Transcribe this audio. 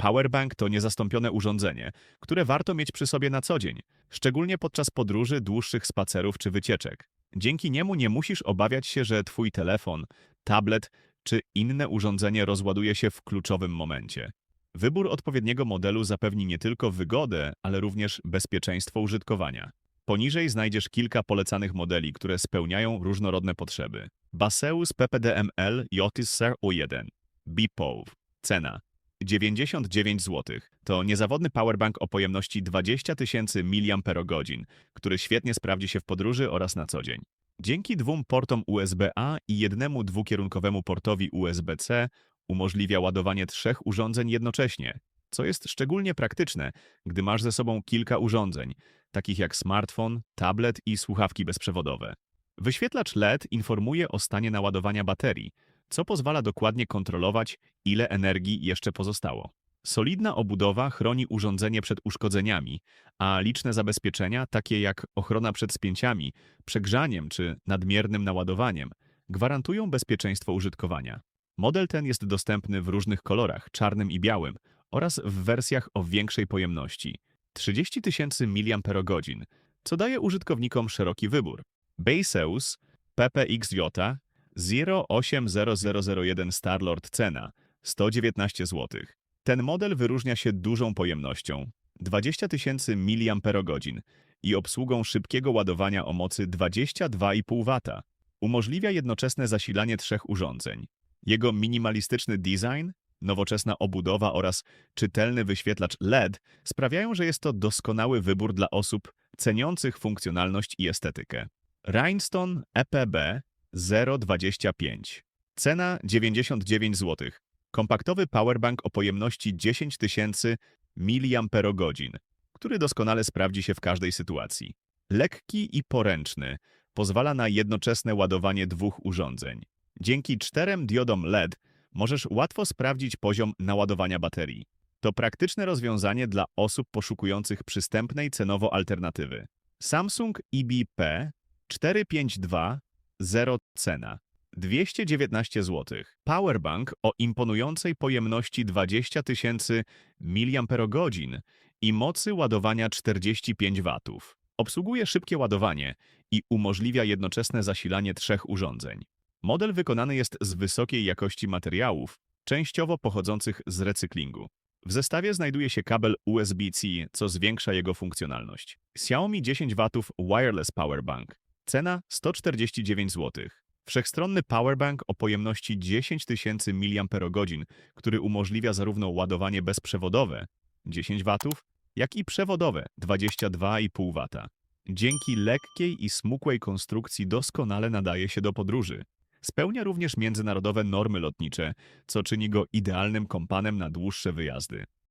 Powerbank to niezastąpione urządzenie, które warto mieć przy sobie na co dzień, szczególnie podczas podróży, dłuższych spacerów czy wycieczek. Dzięki niemu nie musisz obawiać się, że twój telefon, tablet czy inne urządzenie rozładuje się w kluczowym momencie. Wybór odpowiedniego modelu zapewni nie tylko wygodę, ale również bezpieczeństwo użytkowania. Poniżej znajdziesz kilka polecanych modeli, które spełniają różnorodne potrzeby. Baseus PPDML Jotis Ser U1 BPOW Cena 99 zł. To niezawodny powerbank o pojemności 20 tysięcy mAh, który świetnie sprawdzi się w podróży oraz na co dzień. Dzięki dwóm portom USB-A i jednemu dwukierunkowemu portowi USB-C umożliwia ładowanie trzech urządzeń jednocześnie, co jest szczególnie praktyczne, gdy masz ze sobą kilka urządzeń, takich jak smartfon, tablet i słuchawki bezprzewodowe. Wyświetlacz LED informuje o stanie naładowania baterii, co pozwala dokładnie kontrolować, ile energii jeszcze pozostało. Solidna obudowa chroni urządzenie przed uszkodzeniami, a liczne zabezpieczenia, takie jak ochrona przed spięciami, przegrzaniem czy nadmiernym naładowaniem, gwarantują bezpieczeństwo użytkowania. Model ten jest dostępny w różnych kolorach, czarnym i białym, oraz w wersjach o większej pojemności 30 tysięcy mAh, co daje użytkownikom szeroki wybór. Baseus PPXJ 080001 Starlord cena 119 zł. Ten model wyróżnia się dużą pojemnością 20 tysięcy mAh i obsługą szybkiego ładowania o mocy 22,5 W. Umożliwia jednoczesne zasilanie trzech urządzeń. Jego minimalistyczny design, nowoczesna obudowa oraz czytelny wyświetlacz LED sprawiają, że jest to doskonały wybór dla osób ceniących funkcjonalność i estetykę. Rhinestone EPB 0,25. Cena 99 zł. Kompaktowy powerbank o pojemności 10 000 mAh, który doskonale sprawdzi się w każdej sytuacji. Lekki i poręczny, pozwala na jednoczesne ładowanie dwóch urządzeń. Dzięki czterem diodom LED możesz łatwo sprawdzić poziom naładowania baterii. To praktyczne rozwiązanie dla osób poszukujących przystępnej cenowo alternatywy. Samsung IBP 452 Zero cena. 219 zł. Powerbank o imponującej pojemności 20 tysięcy mAh i mocy ładowania 45 W. Obsługuje szybkie ładowanie i umożliwia jednoczesne zasilanie trzech urządzeń. Model wykonany jest z wysokiej jakości materiałów, częściowo pochodzących z recyklingu. W zestawie znajduje się kabel USB-C, co zwiększa jego funkcjonalność. Xiaomi 10W Wireless Powerbank Cena 149 zł. Wszechstronny powerbank o pojemności 10 tysięcy mAh, który umożliwia zarówno ładowanie bezprzewodowe 10 W, jak i przewodowe 22,5 W. Dzięki lekkiej i smukłej konstrukcji doskonale nadaje się do podróży. Spełnia również międzynarodowe normy lotnicze, co czyni go idealnym kompanem na dłuższe wyjazdy.